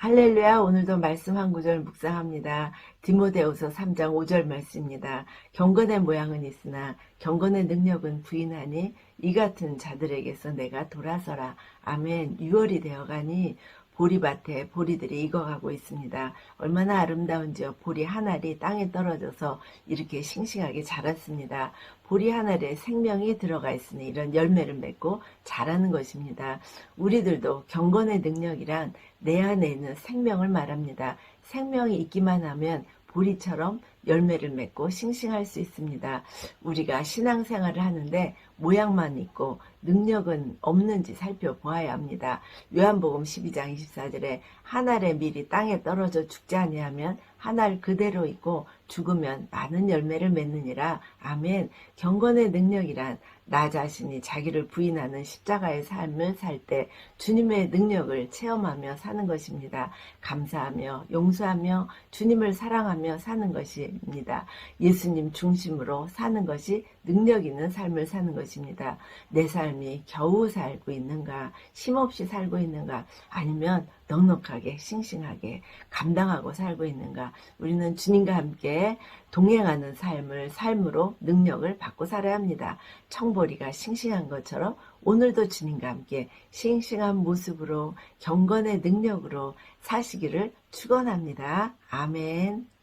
할렐루야 오늘도 말씀 한 구절 묵상합니다. 디모데후서 3장 5절 말씀입니다. 경건의 모양은 있으나 경건의 능력은 부인하니 이 같은 자들에게서 내가 돌아서라. 아멘. 6월이 되어가니 보리밭에 보리들이 익어가고 있습니다. 얼마나 아름다운지요. 보리 한 알이 땅에 떨어져서 이렇게 싱싱하게 자랐습니다. 보리 한 알에 생명이 들어가 있으니 이런 열매를 맺고 자라는 것입니다. 우리들도 경건의 능력이란 내 안에 있는 생명을 말합니다. 생명이 있기만 하면 보리처럼 열매를 맺고 싱싱할 수 있습니다. 우리가 신앙생활을 하는데 모양만 있고 능력은 없는지 살펴보아야 합니다. 요한복음 12장 24절에 한 알의 밀이 땅에 떨어져 죽지 아니하면 한 알 그대로 있고 죽으면 많은 열매를 맺느니라. 아멘. 경건의 능력이란 나 자신이 자기를 부인하는 십자가의 삶을 살 때 주님의 능력을 체험하며 사는 것입니다. 감사하며 용서하며 주님을 사랑하며 사는 것입니다. 예수님 중심으로 사는 것이 능력 있는 삶을 사는 것입니다. 내 삶이 겨우 살고 있는가, 힘없이 살고 있는가, 아니면 넉넉하게, 싱싱하게 감당하고 살고 있는가. 우리는 주님과 함께 동행하는 삶을 삶으로 능력을 받고 살아야 합니다. 청보 리가 싱싱한 것처럼 오늘도 주님과 함께 싱싱한 모습으로 경건의 능력으로 사시기를 축원합니다. 아멘.